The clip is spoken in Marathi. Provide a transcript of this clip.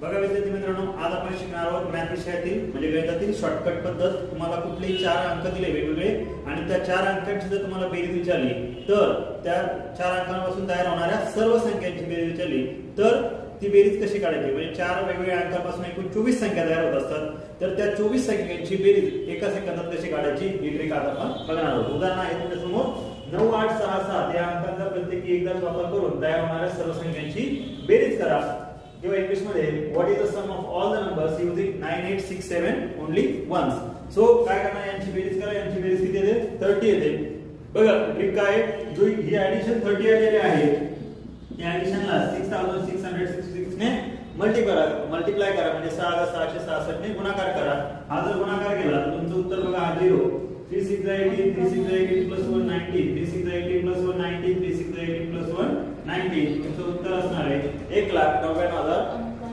बघा विद्यार्थी मित्रांनो आज आपण शिकणार आहोत मॅथ विषयातील म्हणजे गणितातील शॉर्टकट पद्धत. तुम्हाला कुठलेही चार अंक दिले वेगवेगळे आणि त्या चार अंकांची जर तुम्हाला बेरीज विचारली तर त्या चार अंकांपासून तयार होणाऱ्या सर्व संख्यांची बेरीज विचारली तर ती बेरीज कशी काढायची? म्हणजे चार वेगवेगळ्या अंकापासून एकूण चोवीस संख्या तयार होत असतात. तर त्या चोवीस संख्यांची बेरीज एका सेकंदात कशी काढायची ही ट्रिक आज आपण बघणार आहोत. उदाहरण आहे तुमच्यासमोर. नऊ आठ सहा सात या अंकांचा प्रत्येकी एकदाच वापर करून तयार होणाऱ्या सर्व संख्यांची बेरीज करा. किंवा इंग्लिशमध्ये what is the sum of all the numbers using nine eight six seven only once so काय करणार? यांची बेरीज करा. यांची बेरीज किती येते? थर्टी येते. बघा ट्रिक काय आहे? जो ही ऍडिशन थर्टी आलेली आहे या ऍडिशनला six thousand six hundred sixty six ने मल्टी करा. मल्टिप्लाय करा. म्हणजे सहा हजार सहाशे सहासष्ट ने गुणाकार करा. हा जर गुणाकार केला तर तुमचं उत्तर बघा हा zero three six eighteen three six eighteen plus one ninety three six eighteen plus one ninety three six eighteen plus one ninety तुमचं उत्तर एक लाख नव्याण्णव हजार